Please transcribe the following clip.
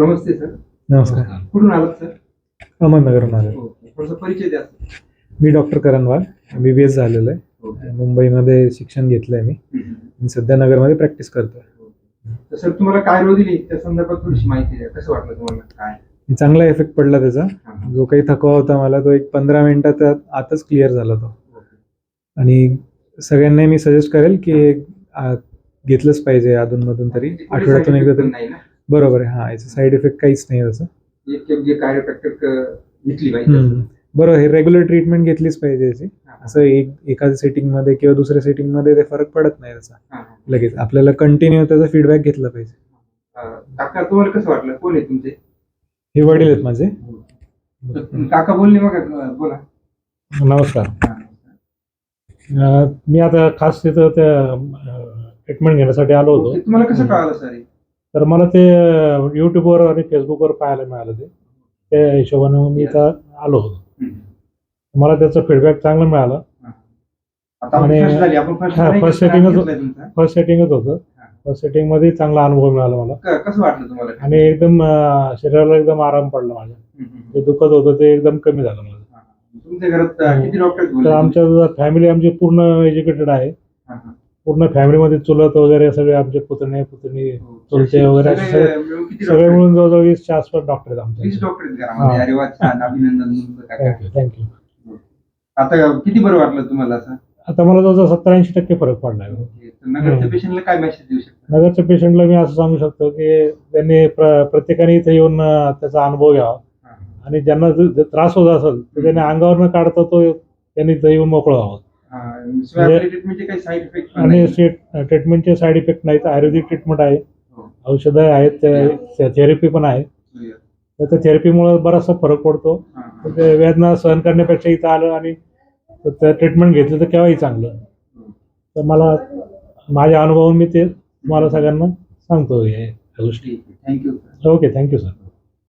नमस्ते sir. नमस्कार. कुठून आलात सर? अहमदनगरहून आलो ओके. थोडासा परिचय द्या मी डॉक्टर करणवाल. बी बी एस झालेलो आहे. ओके. मुंबईमध्ये शिक्षण घेतलं आहे मी मी सध्या नगरमध्ये प्रॅक्टिस करतोय. तर सर तुम्हाला काय रोग दिली? त्या संदर्भात थोडीशी माहिती द्या. कसं वाटलं तुम्हाला? काय? आणि चांगला इफेक्ट पडला त्याचा. हा. जो काही थकवा होता मला तो एक पंधरा मिनिटात आताच क्लिअर झाला तो. ओके. आणि सगळ्यांनाही मी सजेस्ट करेल की आ, घेतलंच पाहिजे अधूनमधून तरी. ते आठवड्यातून एकदा तरी. नाही ना? बरोबर आहे. हा याचा साईड इफेक्ट काहीच नाही त्याचा एक योग्य कार्यप्रॅक्टर घेतली पाहिजे हम्म. बरोबर हे रेग्युलर ट्रीटमेंट घेतलीच पाहिजे याची. असं एक एखाद्या सेटिंगमध्ये किंवा दुसऱ्या सेटिंगमध्ये ते फरक पडत नाही त्याचा. लगेच. आपल्याला कंटिन्यू त्याचा फीडबॅक घेतला पाहिजे. काका तुम्हाला कसं वाटलं? कोण आहे तुमचे? हे वडील आहेत माझे. काका बोलले मग बोला. नमस्कार. मी आता खास तिथं त्या ट्रीटमेंट घेण्यासाठी आलो होतो. तुम्हाला कसं कळालं सर? तर मला ते यूट्यूबवर आणि फेसबुकवर पाहायला मिळालं ते त्या हिशोबाने मी इथं आलो होतो. मला त्याचं फीडबॅक चांगलं मिळालं आणि- first झाली आपण first हा, नाही first का? setting च- घेतलाय तुमचा. फर्स्ट सेटिंगच होतं हा. फर्स्ट सेटिंगमध्ये चांगला अनुभव मिळाला मला कसं वाटलं तुम्हाला आणि एकदम शरीराला एकदम आराम पडला माझ्या. जे दुखत होतं ते एकदम कमी झालं माझं हा, हा. तर आमच्या फॅमिली आमची पूर्ण एज्युकेटेड आहे हा, हा. पूर्ण फॅमिलीमध्ये चुलत वगैरे सगळे आमचे पुतणे पुतणी चुलते वगैरे असे सगळे मिळून किती सगळे डॉक्टर मिळून जवळजवळ वीसच्या आसपास डॉक्टर आहेत वीस आमच्या डॉक्टर आहेत घरामध्ये. हा. अरे वा छान. अभिनंदन तुमचं. काका. थँक्यू थँक्यू आता किती बरं वाटलं तुम्हाला असं? आता मला जवळजवळ सत्तर ऐंशी टक्के फरक पडला आहे ओके. तर नगरच्या हम्म. पेशंटला काय मेसेज देऊ शकता? नगरच्या पेशंटला मी असं सांगू शकतो की त्यांनी प्र- प्रत्येकाने इथे येऊन अं, त्याचा अनुभव घ्यावा. हा. आणि ज्यांना ज- ज- त्रास होत असेल तर त्यांनी अंगावर न काढता तो त्यांनी इथं येऊन मोकळं व्हावं. हा, शिवाय म्हणजे- ट्रीटमेंटचे काही साईड इफेक्ट आणि ट्रीटमेंटचे साईड इफेक्ट नाहीत. आयुर्वेदिक ट्रीटमेंट आहे. औषधं आहेत थेरपी पण आहे तर त्या थेरपीमुळे बराचसा फरक पडतो. तर ते वेदना सहन करण्यापेक्षा इथं आलं आणि त्या ट्रीटमेंट घेतलं तर केव्हाही चांगलं. तर मला माझ्या अनुभवावरून मी ते तुम्हाला सगळ्यांना सांगतो हे गोष्टी. Thank you okay thank you sir